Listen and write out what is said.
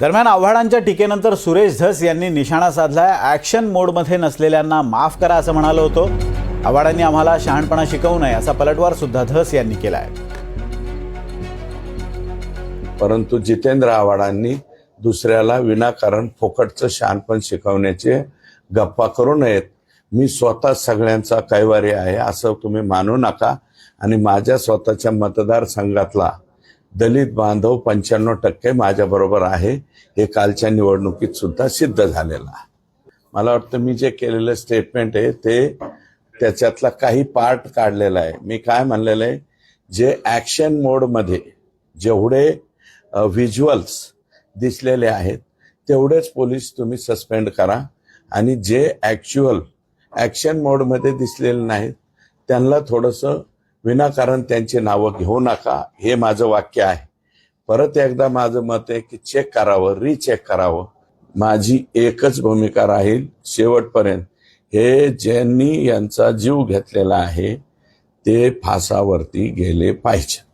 दरम्यान आव्हाडांच्या टीकेनंतर सुरेश धस यांनी निशाणा साधलाय. ऍक्शन मोडमध्ये नसलेल्यांना माफ करा असं म्हणालो होतो. आव्हाडांनी आम्हाला शहाणपणा शिकवू नये असा पलटवार सुद्धा धस यांनी केलाय. परंतु जितेंद्र आव्हाडांनी दुसऱ्याला विनाकारण फोकटचं शहाणपण शिकवण्याचे गप्पा करू नयेत. मी स्वतः सगळ्यांचा कैवारी आहे असं तुम्ही मानू नका. आणि माझ्या स्वतःच्या मतदारसंघातला दलित बांधव पंच्याण्णव टक्के माझ्याबरोबर आहे. हे कालच्या निवडणुकीत सुद्धा सिद्ध झालेलं आहे. मला वाटतं मी जे केलेलं स्टेटमेंट आहे ते त्याच्यातला काही पार्ट काढलेला आहे. मी काय म्हणलेलं आहे? जे ॲक्शन मोडमध्ये जेवढे व्हिज्युअल्स दिसलेले आहेत तेवढेच पोलीस तुम्ही सस्पेंड करा. आणि जे ॲक्च्युअल ॲक्शन मोडमध्ये दिसलेले नाहीत त्यांना थोडंसं विनाकारण त्यांची नावं घेऊ नका. हे माझं वाक्य आहे. परत एकदा माझं मत आहे की चेक करावं रिचेक करावं. माझी एकच भूमिका राहील शेवटपर्यंत. हे ज्यांनी यांचा जीव घेतलेला आहे ते फासावरती गेले पाहिजे